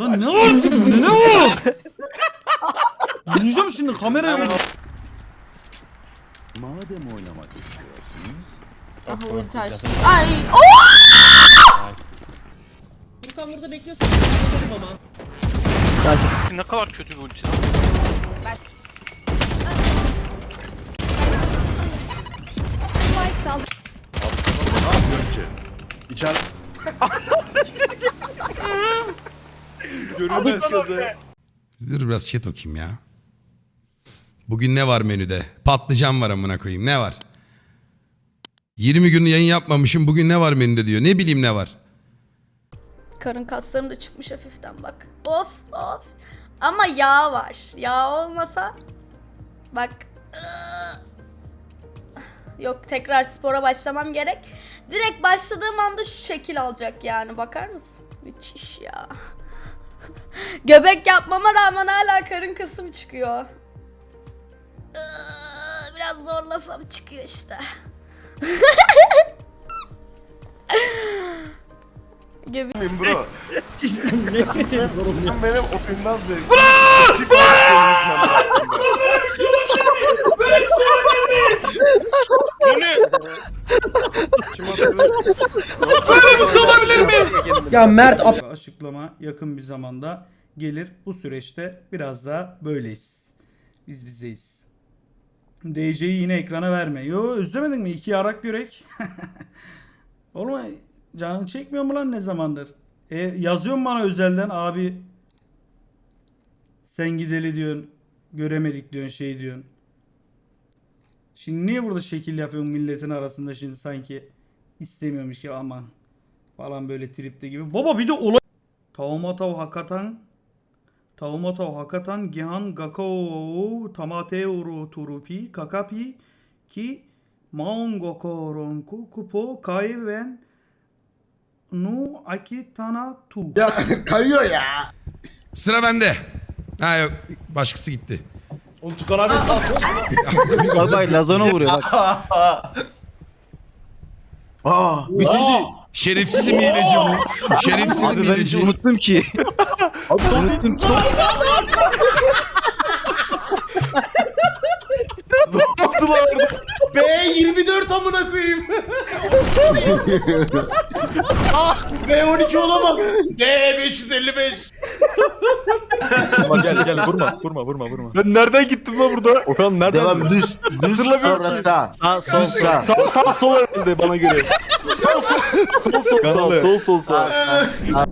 Lan ne var şimdi ne var? Vuracağım şimdi kameraya vur. Madem oynamak istiyorsunuz, Aha ulti açtı. Ay. Oo! Furkan burada bekliyorsan ben ama. Ne kadar kötü bir ulti lan. içer Dur biraz chat okuyayım ya. Bugün ne var menüde? Patlıcan var amına koyayım. Ne var? 20 gün yayın yapmamışım. Bugün ne var menüde diyor. Ne bileyim ne var? Karın kaslarım da çıkmış hafiften bak. Of of. Ama yağ var. Yağ olmasa bak. Yok tekrar spora başlamam gerek. Direkt başladığım anda şu şekil alacak yani bakar mısın? Müthiş ya. Göbek yapmama rağmen hala karın kasım çıkıyor. Biraz zorlasam çıkıyor işte. Göbek bro. Sen nefret ediyorum ya. Sen benim oyundan zevk. Bu ne? Ya Mert açıklama yakın bir zamanda gelir. Bu süreçte biraz daha böyleyiz. Biz bizdeyiz. DC'yi yine ekrana verme. Yo özlemedin mi? İki yarak görek. Oğlum canın çekmiyor mu lan ne zamandır? E, yazıyorsun bana özelden abi sen gideli diyorsun. Göremedik diyorsun şey diyorsun. Şimdi niye burada şekil yapıyorsun milletin arasında şimdi sanki istemiyormuş ki aman falan böyle tripte gibi. Baba bir de olay Taumatav Hakatan Taumatav Hakatan Gihan Gakao Tamateuru Turupi Kakapi Ki Maungoko Ronku Kupo Kaiven Nu Akitana Tu Ya kayıyor ya. Sıra bende. Ha yok başkası gitti. Bak bak Lazona vuruyor bak. Aa, bitirdi. Şerefsizim hileci bu. Şerefsizim Abi ben hiç hileci. unuttum ki. unuttum ki. B24 amına koyayım. B12 olamaz. B555. Vurma gel gel vurma vurma vurma vurma. Ben nereden gittim lan burada? Okan nereden? Devam düz. Düz sonra sağ. Sağ sol Sağ. sağ. Sağ sağ sol herhalde bana göre. Sol sol sol sol sağ sol sol sağ. Sağ